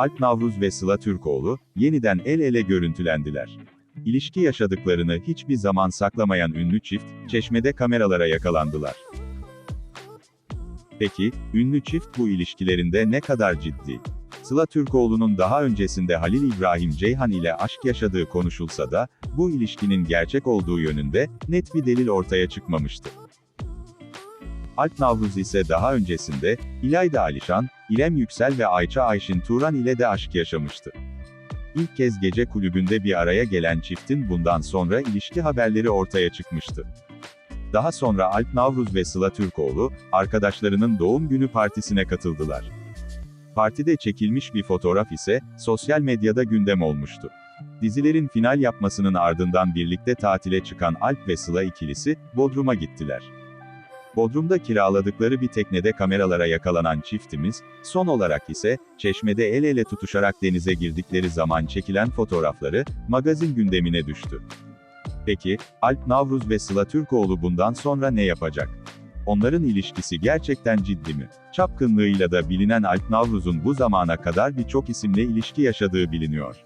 Alp Navruz ve Sıla Türkoğlu, yeniden el ele görüntülendiler. İlişki yaşadıklarını hiçbir zaman saklamayan ünlü çift, çeşmede kameralara yakalandılar. Peki, ünlü çift bu ilişkilerinde ne kadar ciddi? Sıla Türkoğlu'nun daha öncesinde Halil İbrahim Ceyhan ile aşk yaşadığı konuşulsa da, bu ilişkinin gerçek olduğu yönünde, net bir delil ortaya çıkmamıştı. Alp Navruz ise daha öncesinde, İlayda Alişan, İrem Yüksel ve Ayça Ayşin Turan ile de aşk yaşamıştı. İlk kez gece kulübünde bir araya gelen çiftin bundan sonra ilişki haberleri ortaya çıkmıştı. Daha sonra Alp Navruz ve Sıla Türkoğlu, arkadaşlarının doğum günü partisine katıldılar. Partide çekilmiş bir fotoğraf ise, sosyal medyada gündem olmuştu. Dizilerin final yapmasının ardından birlikte tatile çıkan Alp ve Sıla ikilisi, Bodrum'a gittiler. Bodrum'da kiraladıkları bir teknede kameralara yakalanan çiftimiz, son olarak ise, çeşmede el ele tutuşarak denize girdikleri zaman çekilen fotoğrafları, magazin gündemine düştü. Peki, Alp Navruz ve Sıla Türkoğlu bundan sonra ne yapacak? Onların ilişkisi gerçekten ciddi mi? Çapkınlığıyla da bilinen Alp Navruz'un bu zamana kadar birçok isimle ilişki yaşadığı biliniyor.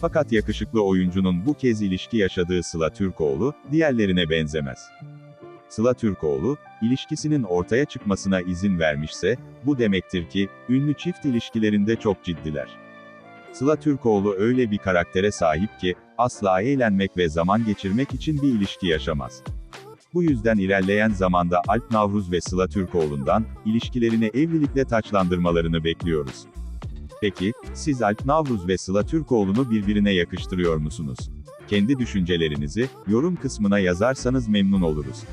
Fakat yakışıklı oyuncunun bu kez ilişki yaşadığı Sıla Türkoğlu, diğerlerine benzemez. Sıla Türkoğlu, ilişkisinin ortaya çıkmasına izin vermişse, bu demektir ki, ünlü çift ilişkilerinde çok ciddiler. Sıla Türkoğlu öyle bir karaktere sahip ki, asla eğlenmek ve zaman geçirmek için bir ilişki yaşamaz. Bu yüzden ilerleyen zamanda Alp Navruz ve Sıla Türkoğlu'ndan, ilişkilerini evlilikle taçlandırmalarını bekliyoruz. Peki, siz Alp Navruz ve Sıla Türkoğlu'nu birbirine yakıştırıyor musunuz? Kendi düşüncelerinizi, yorum kısmına yazarsanız memnun oluruz.